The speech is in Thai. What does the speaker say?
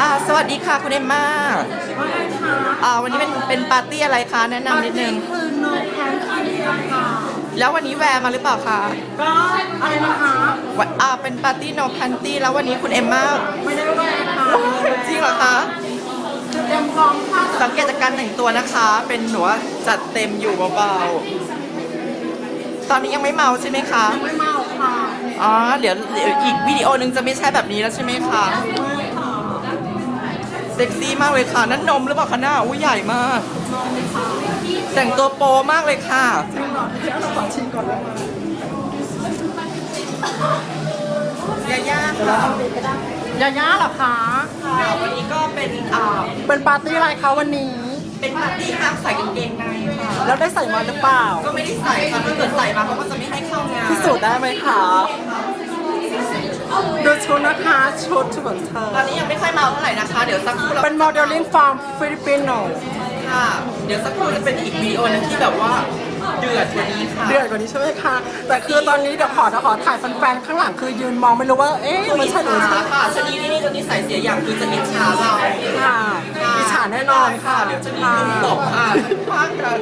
อ่าสวัสดีค่ะคุณเอมมาอ่าวันนี้เป็นเป็นปาร์ตี้อะไรคะแนะนำนิดนึง คือ no panty นะคะแล้ววันนี้แวร์มาหรือเปล่าคะก็อะไรนะคะวันอ่าเป็นปาร์ตี้โนพันตี้แล้ววันนี้คุณเอมมาไม่ได้แวร์ค่ะจริงเหรอคะคือเตรียมพร้อมค่ะสังเกตจากการแต่งตัวนะคะ เป็นหนูว่าจัดเต็มอยู่เบาๆตอนนี้ยังไม่เมาใช่ไหมคะไม่เมาค่ะอ๋อเดี๋ยวเดี๋ยวอีกวิดีโอหนึงจะไม่ใช่แบบนี้แล้วใช่ไหมคะเซ็กซี่มากเลยค่ะ นั่นนมหรือเปล่าคะหน้าอุ้ยใหญ่มากแต่งตัวโปมากเลยค่ะจริงเหรอเดี๋ยวเราขอชิมก่อนได้ไหมยาย่าค่ะยาย่าเหรอคะค่ะวันนี้ก็เป็นอ่าเป็นปาร์ตี้อะไรคะวันนี้ เป็นปาร์ตี้ห้ามใส่กางเกงในค่ะแล้วได้ใส่มาหรือเปล่า ก็ไม่ได้ใส่ค่ะถ้าเกิดใส่มาเขาก็จะไม่ให้เข้างานพิสูจน์ได้ไหมคะดู ชุดนะคะชุดเหมือนเธอตอนนี้ยังไม่ค่อยเมาเท่าไหร่นะคะ เดี๋ยวสักครู่เราเป็นโมเดลลิ่งฟอร์มฟิลิปปินโนค่ะ เดี๋ยวสักครู่จะเป็นอีกวิดีโอหนึงที่แบบว่าเดือดกว่านี้ค่ะ เดือดกว่านี้ใช่ไหมคะแต่คือตอนนี้เดี๋ยวขอเดี๋ยวขอถ่ายแฟนๆข้างหลังคือยืนมองไม่รู้ว่าเอ๊ะคือมันอิจใช่หรือไม่ฉาใช่ค่ะชนีนี่นี่จะนิสัยเสียอย่างคือจะอิจฉาเราค่ะอิจฉาแน่นอนค่ะเดี๋ยวจะมีลุมตบค่ะพากกัน